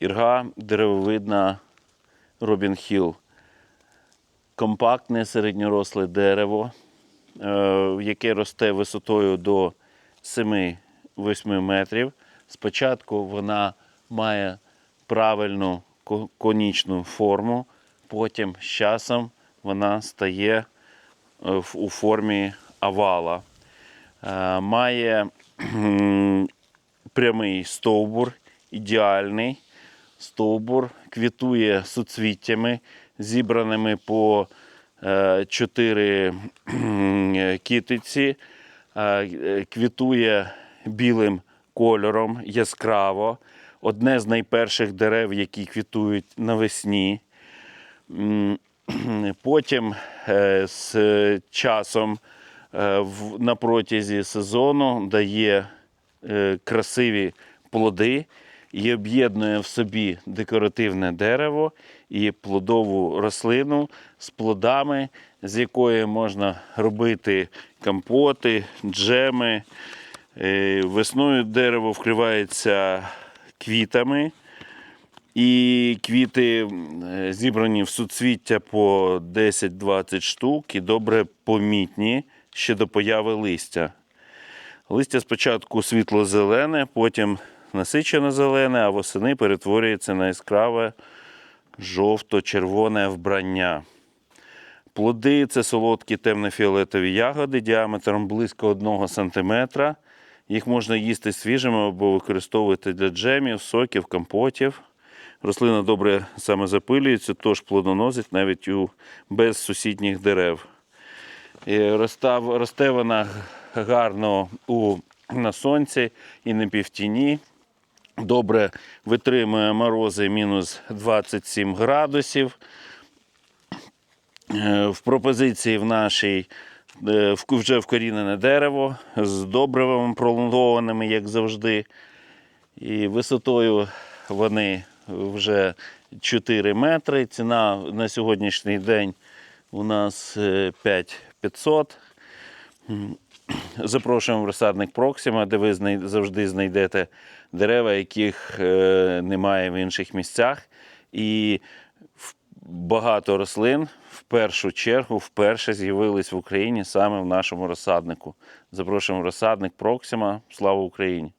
ірга деревовидна Робін Хіл. Компактне середньоросле дерево, е, яке росте висотою до 7-8 метрів. Спочатку вона має правильну конічну форму, потім з часом вона стає е, у формі овала. Е, Має прямий стовбур, ідеальний стовбур, квітує суцвіттями, зібраними по е, чотири кхм, кітиці, Е, е, квітує білим кольором яскраво. Одне з найперших дерев, які квітують навесні. Потім е, з часом е, на протязі сезону дає е, красиві плоди і об'єднує в собі декоративне дерево і плодову рослину з плодами, з якої можна робити компоти, джеми. Е, Весною дерево вкривається квітами. І квіти е, зібрані в суцвіття по 10-20 штук і добре помітні ще до появи листя. Листя спочатку світло-зелене, потім насичено-зелене, а восени перетворюється на яскраве жовто-червоне вбрання. Плоди це солодкі темно-фіолетові ягоди діаметром близько 1 см. Їх можна їсти свіжими або використовувати для джемів, соків, компотів. Рослина добре саме запилюється, тож плодоносить навіть у без сусідніх дерев. І ростав, росте вона гарно у, на сонці і на півтіні. Добре витримує морози мінус 27 градусів. Е, В пропозиції в нашій е, вже вкорінене дерево з добривами пролонгованими, як завжди. І висотою вони вже 4 метри. Ціна на сьогоднішній день у нас е, 5500. Запрошуємо в розсадник Проксима, де ви завжди знайдете дерева, яких е, немає в інших місцях. І багато рослин в першу чергу вперше з'явились в Україні саме в нашому розсаднику. Запрошуємо в розсадник Проксима. Слава Україні!